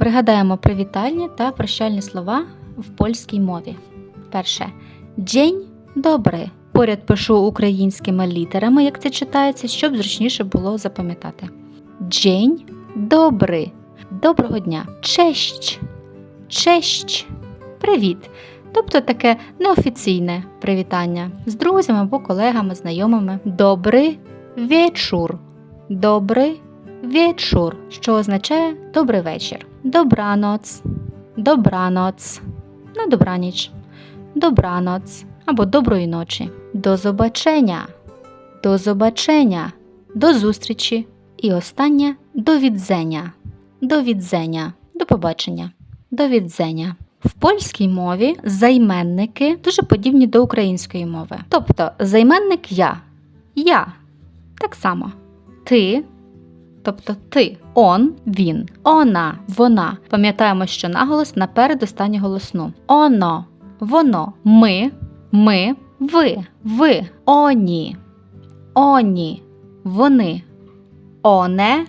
Пригадаємо привітальні та прощальні слова в польській мові. Перше. День добрий. Поряд пишу українськими літерами, як це читається, щоб зручніше було запам'ятати. День добрий. Доброго дня. Честь. Честь. Привіт. Тобто таке неофіційне привітання з друзями або колегами, знайомими. Добрий вечір. Добрий вечір, що означає добрий вечір. Добраноц. Добраноц. На добраніч. Добраноц або доброї ночі. До побачення. До побачення. До зустрічі. І останнє до відзення. До відзення. До побачення. До відзення. В польській мові займенники дуже подібні до української мови. Тобто займенник я. Я. Так само. Ти. Тобто ти, он, він, она, вона. Пам'ятаємо, що наголос на останню голосну. Оно, воно, ми, ми, ви, ви, оні, оні, вони, оне,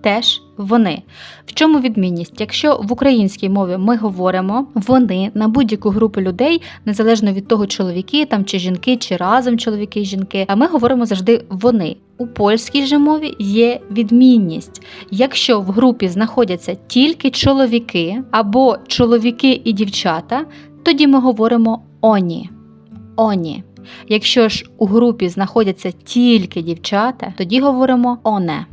теж вони. В чому відмінність? Якщо в українській мові ми говоримо вони на будь-яку групу людей, незалежно від того, чоловіки там чи жінки, чи разом чоловіки і жінки, а ми говоримо завжди вони. У польській же мові є відмінність. Якщо в групі знаходяться тільки чоловіки або чоловіки і дівчата, тоді ми говоримо оні. Оні. Якщо ж у групі знаходяться тільки дівчата, тоді говоримо оне.